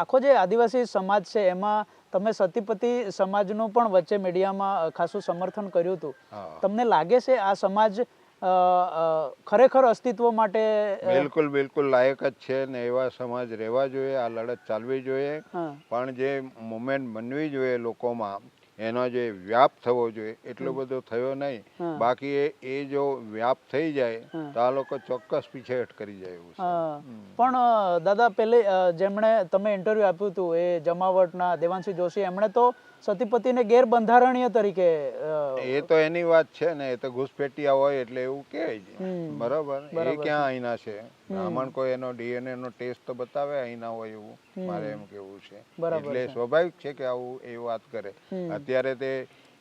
આખો જે આદિવાસી સમાજ છે એમાં તમે સતીપતિ સમાજનું પણ વચ્ચે મીડિયામાં ખાસું સમર્થન કર્યું હતું. તમને લાગે છે આ સમાજ ખરેખર અસ્તિત્વ માટે બિલકુલ બિલકુલ લાયક જ છે ને એવા સમાજ રહેવા જોઈએ આ લડત ચાલવી જોઈએ. પણ જે મુમેન્ટ બનવી જોઈએ લોકોમાં એનો જે વ્યાપ થવો જોઈએ એટલો બધો થયો નહીં. બાકી એ જો વ્યાપ થઈ જાય તો આ લોકો ચોક્કસ પીછેહટ કરી જાય એવું પણ દાદા પેલે જેમણે તમે ઇન્ટરવ્યુ આપ્યું હતું એ જમાવટના દેવાંશી જોશી એમણે તો સતીપતિને ગેરબંધારણીય તરીકે એ તો એની વાત છે ને એ તો ઘૂસપેટિયા હોય એટલે એવું કહે છે બરાબર? એ ક્યાં અહીંના છે? બ્રાહ્મણ કોઈ એનો ડીએનએ નો ટેસ્ટ તો બતાવે અહીંના હોય એવું. મારે એમ કેવું છે. એટલે. સ્વાભાવિક છે કે આવું એ વાત કરે. અત્યારે તે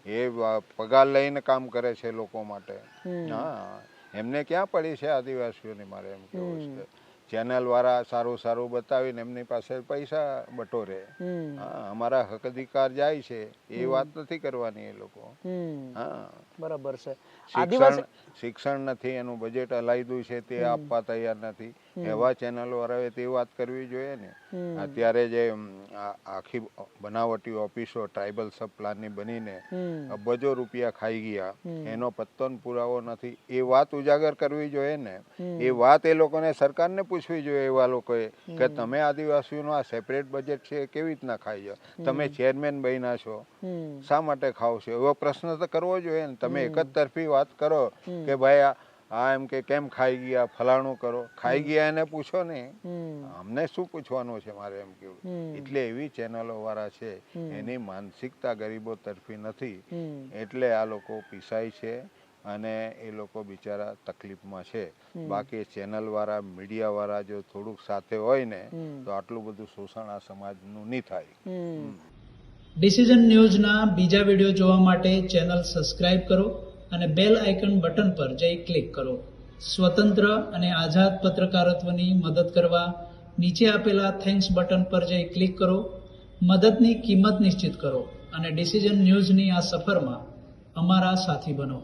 એ પગાર લઈને કામ કરે છે લોકો માટે. હા. એમને ક્યાં પડી છે આદિવાસીઓની મારે એમ કેવું છે. ચેનલ વાળા સારું સારું બતાવીને એમની પાસે પૈસા બટોરે. હા અમારા હક અધિકાર જાય છે એ વાત નથી કરવાની એ લોકો. હા. બરાબર છે. શિક્ષણ શિક્ષણ નથી એનું બજેટ અલાયદું છે તે આપવા તૈયાર નથી. એવા ચેનલ વાળાએ તે વાત કરવી જોઈએ ને. અત્યારે જે આખી બનાવટી ઓફિસો ટ્રાઇબલ સબ પ્લાનની બનીને અબજો રૂપિયા ખાઈ ગયા. એનો પત્તન પુરાવો નથી. એ વાત ઉજાગર કરવી જોઈએ ને. એ વાત એ લોકોને સરકારને પૂછવી જોઈએ એવા લોકોએ કે તમે આદિવાસીઓનું આ સેપરેટ બજેટ છે કેવી રીતના ખાઈ જાઓ તમે ચેરમેન બન્યા છો. શા માટે ખાવ છો એવો પ્રશ્ન તો કરવો જોઈએ ને. તમે એક જ તરફી વાત કરો કે ભાઈ આ આ એમ કે કેમ ખાઈ ગયા ફલાણું કરો? ખાઈ ગયા એને પૂછો ને. અમને શું પૂછવાનું છે મારે એમ કેવું? એટલે એવી ચેનલો વાળા છે એની માનસિકતા ગરીબો તરફી નથી. એટલે આ લોકો પીસાય છે. અને એ લોકો બિચારા તકલીફમાં છે. બાકી ચેનલ વાળા મીડિયા વાળા જો થોડુંક સાથે હોય ને તો આટલું બધું શોષણ આ સમાજનું નહીં થાય. ડિસિઝન ન્યૂઝના બીજા વીડિયો જોવા માટે ચેનલ સબસ્ક્રાઇબ કરો અને બેલ આઇકન બટન પર જઈ ક્લિક કરો. સ્વતંત્ર અને આઝાદ પત્રકારત્વની મદદ કરવા નીચે આપેલા થેન્ક્સ બટન પર જઈ ક્લિક કરો. મદદની કિંમત નિશ્ચિત કરો અને ડિસિઝન ન્યૂઝની આ સફરમાં અમારા સાથી બનો.